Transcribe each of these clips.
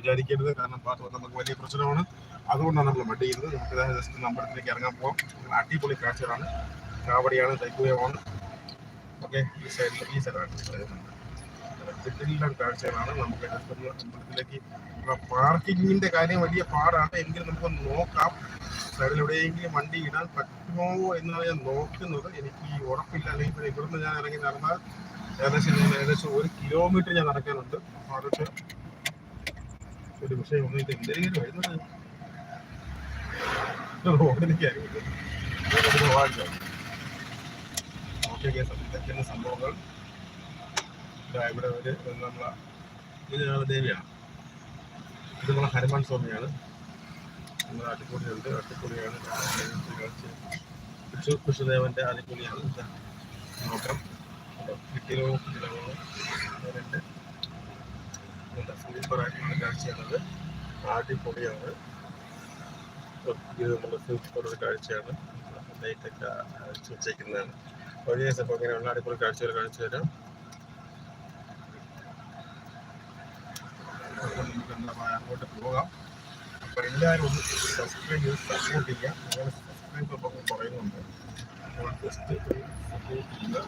വിചാരിക്കരുത്. കാരണം പാട്ട് നമുക്ക് വലിയ പ്രശ്നമാണ്. അതുകൊണ്ടാണ് നമ്മൾ മടി ചെയ്യുന്നത്. നമുക്ക് ജസ്റ്റ് നമ്പറത്തിലേക്ക് ഇറങ്ങാൻ പോകാം അടിപൊളി കാഴ്ചകളാണ്. കാവടിയാണ് തൈക്കുയമാണ് ഓക്കെ ഈ സൈഡിൽ ഈ സൈഡാണ് കാഴ്ചകളാണ്. നമുക്ക് അമ്പലത്തിലേക്ക് പാർക്കിങ്ങിന്റെ കാര്യം വലിയ പാടാണ്. എങ്കിലും നമുക്ക് നോക്കാം. സൈഡിൽ എവിടെയെങ്കിലും വണ്ടി ഇടാൻ പറ്റുമോ എന്നാണ് ഞാൻ നോക്കുന്നത്. എനിക്ക് ഉറപ്പില്ല. അല്ലെങ്കിൽ ഇവിടുന്ന് ഞാൻ ഇറങ്ങി നടന്നാൽ ഏകദേശം ഏകദേശം ഒരു കിലോമീറ്റർ ഞാൻ നടക്കാനുണ്ട്. അതൊക്കെ ഒരു പക്ഷേ ഒന്നും എന്തെങ്കിലും വരുന്നത് റോഡിലേക്ക് ഓക്കെ സംഭവങ്ങൾ. ഇവിടെ നമ്മളെ ദേവിയാണ്. ഇത് നമ്മളെ ഹനുമാൻ സ്വാമിയാണ്. നമ്മുടെ അടിപൊളിയുണ്ട്. അടിപൊളിയാണ്. കൃഷ്ണ കൃഷ്ണദേവന്റെ അടിപൊളിയാണ്. നോക്കാം. കിട്ടിയോ? രണ്ട് സൂപ്പറായിട്ടുള്ള കാഴ്ചയാണത് അടിപൊളിയാണ്. നമ്മുടെ സൂപ്പർ ഒരു കാഴ്ചയാണ്. ലൈറ്റൊക്കെ അടിച്ചു വെച്ചേക്കുന്നതാണ് ഒരു ദിവസം അപ്പോൾ ഇങ്ങനെയുള്ള അടിപൊളി കാഴ്ചകൾ കാണിച്ചു തരാം. അങ്ങോട്ട് പോകാം. അപ്പോൾ എല്ലാവരും ഒന്ന് സബ്സ്ക്രൈബ് ചെയ്ത് സപ്പോർട്ട് ചെയ്യുക. അങ്ങനെ സബ്സ്ക്രൈബ് ഒക്കെ പറയുന്നുണ്ട് അപ്പോൾ ജസ്റ്റ് സപ്പോർട്ട് ചെയ്യുക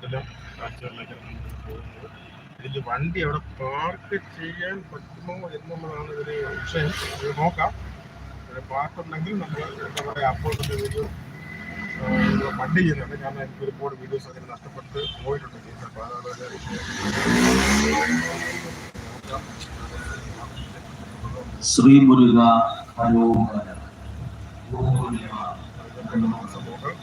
ഇതെല്ലാം കാഴ്ചകളിലേക്കാണ് നമ്മൾ പോകുന്നത്. ഇതിൽ വണ്ടി അവിടെ പാർക്ക് ചെയ്യാൻ പറ്റുമോ എന്നുള്ളതാണ് ഒരു വിഷയം. ഇത് നോക്കാം. പാർക്ക് ഉണ്ടെങ്കിൽ നമ്മൾ അപ്പോൾ തന്നെ വീഡിയോ വണ്ടി ചെയ്യുന്നുണ്ട് കാരണം എനിക്ക് ഒരുപാട് വീഡിയോസ് അങ്ങനെ നഷ്ടപ്പെട്ട് പോയിട്ടുണ്ട് അപ്പോൾ അതാണ്. ശ്രീ മുരുക ഹരോഹര സംഭവങ്ങൾ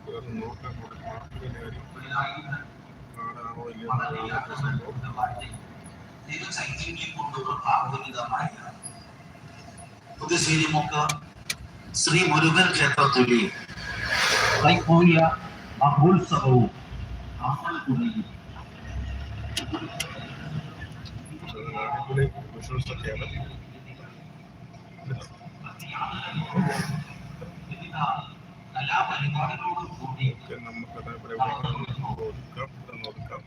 നമുക്ക് അത് നോക്കാം അവിടെ പാർക്കിന്റെ കാര്യം കാടാണോ ഇല്ലയോ എന്നുള്ള സംഭവം പുതുശ്ശേരിമുക്ക് ശ്രീ മുരുകൻ ക്ഷേത്രത്തിലെ തൈപ്പൂയ മഹോത്സവവും അമ്പലക്കുടയും അടിപൊളി വിഷ്വൽസ് ഒക്കെയാണ് വിവിധ കലാപരിപാടികളോടും കൂടി ഒക്കെ നമുക്കത് ഇവിടെ എവിടെയെങ്കിലും ഒതുക്കാം ഇതൊന്ന് ഒതുക്കാം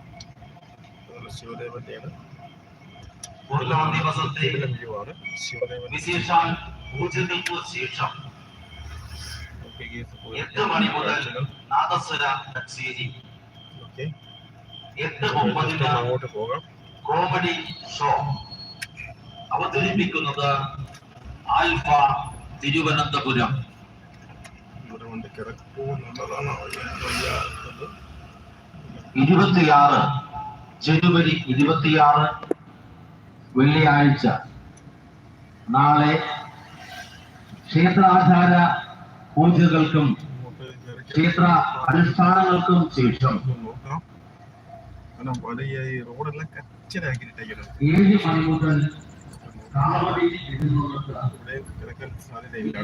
അതുപോലെ ശിവദേവന്റെയാണ് പൂർണ ദിവസത്തെ വ്യൂ ആണ്. ശിവദേവൻ വിശേഷാൽ പൂജകൾക്ക് ശേഷം ഓക്കെ ഗീസ് എട്ട് മണി മുതൽ നാദസ്വര കച്ചേരി. ഓക്കെ. എട്ട് മുപ്പതിന് അങ്ങോട്ട് പോകാം. കോമഡി ഷോ അവതരിപ്പിക്കുന്നത് ആൽഫ തിരുവനന്തപുരം. ഇരുപത്തിയാറ് ജനുവരി ഇരുപത്തിയാറ് വെള്ളിയാഴ്ച. നാളെ ക്ഷേത്രാചാര പൂജകൾക്കും ക്ഷേത്ര അനുഷ്ഠാനങ്ങൾക്കും ശേഷം ഏഴ് മണി മുതൽ സാധ്യതയില്ല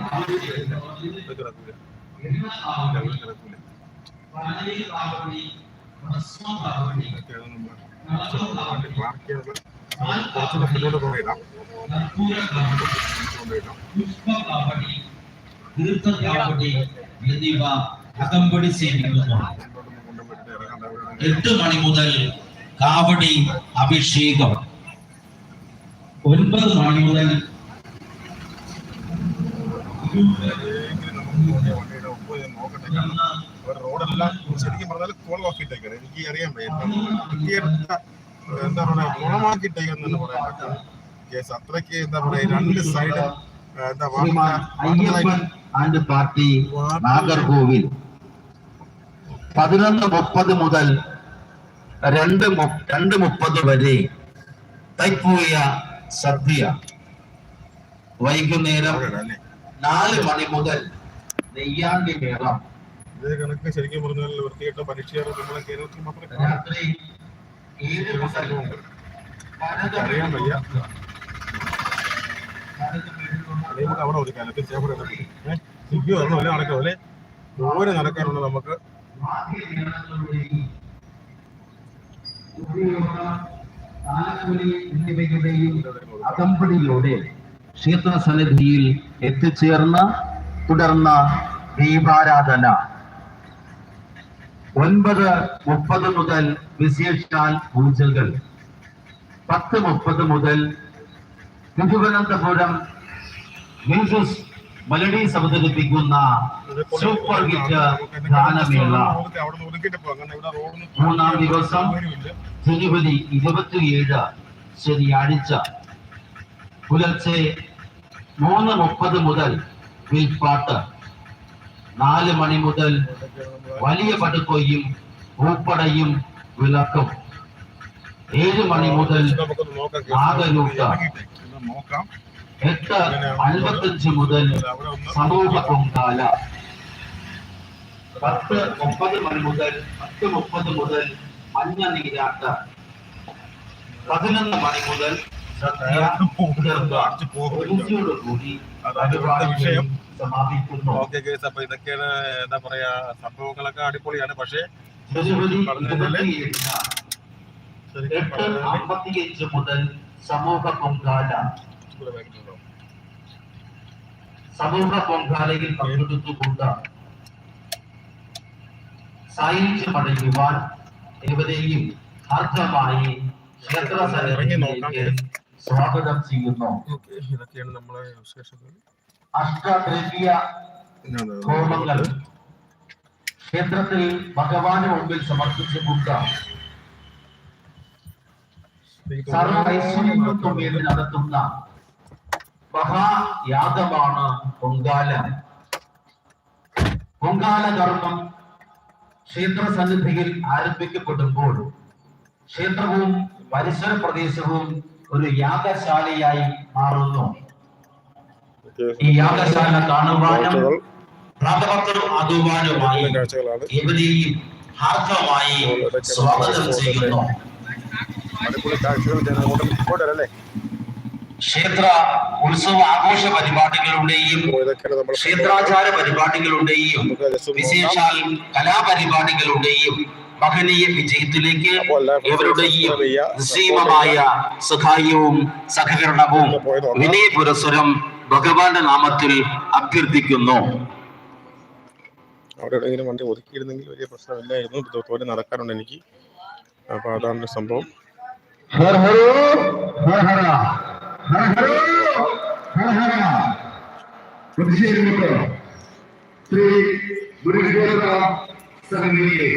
കുറച്ചുകൂടെ മുന്നോട്ട് കൊണ്ടിടാം എന്നിവ അകമ്പടി സേവിക്കുന്നു എട്ട് മണി മുതൽ കാവടി അഭിഷേകം. ഒൻപത് മണി മുതൽ എങ്കിലും നമുക്ക് തോന്നിയ വണ്ടിയുടെ ഒപ്പ് കാരണം ഒരു റോഡെല്ലാം ശരിക്കും പറഞ്ഞാൽ കുളമാക്കിയിട്ടേക്കാണ് എനിക്ക് അറിയാൻ വൃത്തിയെടുത്ത എന്താ പറയാ കുളമാക്കിയിട്ടേക്കെന്ന് തന്നെ പറയാൻ പറ്റും കേസ് അത്രയ്ക്ക് എന്താ പറയാ രണ്ട് സൈഡ് എന്താ ആൻഡ് പാർട്ടി നാഗർകോവിൽ പതിനൊന്ന് മുപ്പത് മുതൽ രണ്ട് രണ്ട് മുപ്പത് വരെ തൈപ്പൂയ സദ്യ വൈകുന്നേരം നാല് മണി മുതൽ നെയ്യാണ്ടി മേളം ഇതേ കണക്ക് ശരിക്കും പറഞ്ഞാൽ വൃത്തികെട്ട പരീക്ഷയാണ് നമ്മളെ കേരളത്തിൽ മാത്രമേ അറിയാൻ വയ്യ. നമുക്ക് അവിടെ ഒരു കാലത്ത് ചേപ്പറ സിഗ്ഗി വരണോ അല്ലെ നടക്കും? അല്ലെ? ദൂരെ നടക്കാനുണ്ട് നമുക്ക്. അകമ്പടിയോടെ ക്ഷേത്ര സന്നിധിയിൽ എത്തിച്ചേർന്ന് തുടർന്ന ദീപാരാധന. ഒൻപത് മുപ്പത് മുതൽ വിശേഷാൽ പൂജകൾ പത്ത് മുപ്പത് മുതൽ തിരുവനന്തപുരം മ്യൂസിസ് മലടി അവതരിപ്പിക്കുന്ന സൂപ്പർ ഹിറ്റ് ഗാനമേള. മൂന്നാം ദിവസം. ജനുവരി ഇരുപത്തിയേഴ് ശനിയാഴ്ച. പുലർച്ചെ മൂന്ന് മുപ്പത് മുതൽ വിൽപ്പാട്ട് നാല് മണി മുതൽ വലിയ പടുക്കൊയ്യും പൂപ്പടയും വിളക്കും ഏഴ് മണി മുതൽ. ആകലൂട്ട്. എട്ട് അൻപത്തഞ്ച് മുതൽ സമൂഹ പൊങ്കാല പത്ത് മുപ്പത് മണി മുതൽ പത്ത് മുപ്പത് മുതൽ മഞ്ഞ നീരാട്ട പതിനൊന്ന് മണി മുതൽ വിഷയം. സമാപിക്കുന്നു. ഓക്കെ കേസ് അപ്പൊ ഇതൊക്കെയാണ് എന്താ പറയാ സംഭവങ്ങളൊക്കെ അടിപൊളിയാണ്. പക്ഷേ അമ്പത്തിയഞ്ച് മുതൽ സമൂഹ പൊങ്കാല. പൊങ്കാലയിൽ പങ്കെടുത്തുകൊണ്ട് സായിച്ച് മടങ്ങുവാൻ ഇവരെയും ആർദ്രമായി ക്ഷേത്ര സന്നിധിയിലേക്ക് സ്വാഗതം ചെയ്യുന്നു. ഇതൊക്കെയാണ് നമ്മളെ വിശേഷങ്ങൾ അഷ്ടദ്രവ്യ ഹോമങ്ങൾ. ക്ഷേത്രത്തിൽ ഭഗവാന് മുമ്പിൽ സമർപ്പിച്ച എനിക്ക് സർവ ഐശ്വര്യങ്ങൾക്കും വേണ്ടി നടത്തുന്ന മഹായാഗമാണ് പൊങ്കാല പൊങ്കാല കർമ്മം ക്ഷേത്ര സന്നിധിയിൽ ആരംഭിക്കപ്പെടുമ്പോൾ ക്ഷേത്രവും പരിസര പ്രദേശവും ഒരു യാഗശാലയായി മാറുന്നു. ഈ യാഗശാല കാണുവാനും പ്രാതപത്രം ആകുവാനുമായി കാഴ്ചകളാണ്. ഇവരെയും സ്വാഗതം ചെയ്യുന്നു. ക്ഷേത്ര ഉത്സവ ആഘോഷ പരിപാടികളുടെയും ക്ഷേത്രാചാര പരിപാടികളുടെയും വിശേഷാൽ കലാപരിപാടികളുടെയും മഹനീയ വിജയത്തിലേക്ക് ഇവരുടെയും സഹായവും സഹകരണവും വിനയപുരസ്സരം ഭഗവാന്റെ നാമത്തിൽ അഭ്യർത്ഥിക്കുന്നു. അവിടെ എവിടെയെങ്കിലും വണ്ടി ഒതുക്കിയിരുന്നെങ്കിൽ വലിയ പ്രശ്നമില്ലായിരുന്നു. തോന്നി നടക്കാറുണ്ട് എനിക്ക്. അപ്പൊ അതാണ് സംഭവം. ഹര ഹര ഹര ഹര ഹര. ഹര പ്രതിഷേധമുണ്ട് ശ്രീ ഗുരുദേവ സഹനിധിയെ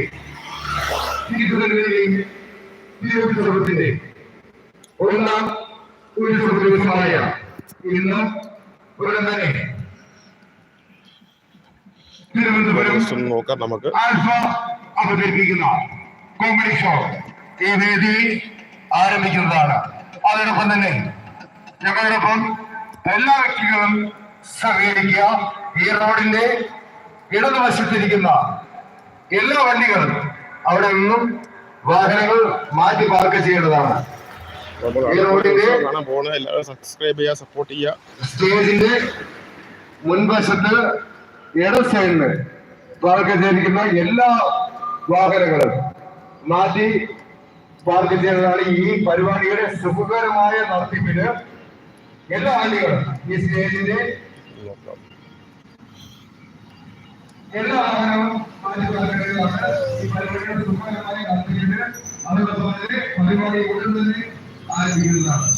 ഉടൻ തന്നെ നോക്കാം നമുക്ക്. ആൽഫ അവതരിപ്പിക്കുന്ന കോമഡി ഷോ ഈ വേദി ആരംഭിക്കുന്നതാണ് തന്നെ ഞങ്ങളോടൊപ്പം എല്ലാ വ്യക്തികളും സഹകരിക്കുക. ഈ റോഡിന്റെ ഇടതുവശത്തിരിക്കുന്ന എല്ലാ വണ്ടികളും അവിടെ നിന്നും വാഹനങ്ങൾ മാറ്റി പാർക്ക് ചെയ്യേണ്ടതാണ്. സബ്സ്ക്രൈബ് ചെയ്യുക സപ്പോർട്ട് ചെയ്യുക. സ്റ്റേജിന്റെ മുൻവശത്ത് ഇട സൈഡിന് പാർക്ക് ചെയ്തിരിക്കുന്ന എല്ലാ വാഹനങ്ങളും മാറ്റി പാർക്ക് ചെയ്യുന്നതാണ് ഈ പരിപാടിയുടെ സുഖകരമായ നടത്തിപ്പിന് എല്ലാ ആളുകളും ഈ സ്റ്റേജിന്റെ എല്ലാ വാഹനവും മാറ്റി പാർക്ക് ചെയ്തതാണ് ഈ പരിപാടിയുടെ സുഖകരമായ നടത്തിപ്പിന് അതോടൊപ്പം തന്നെ പരിപാടി ഉടൻ തന്നെ ആരംഭിക്കുന്നതാണ്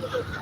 Gracias.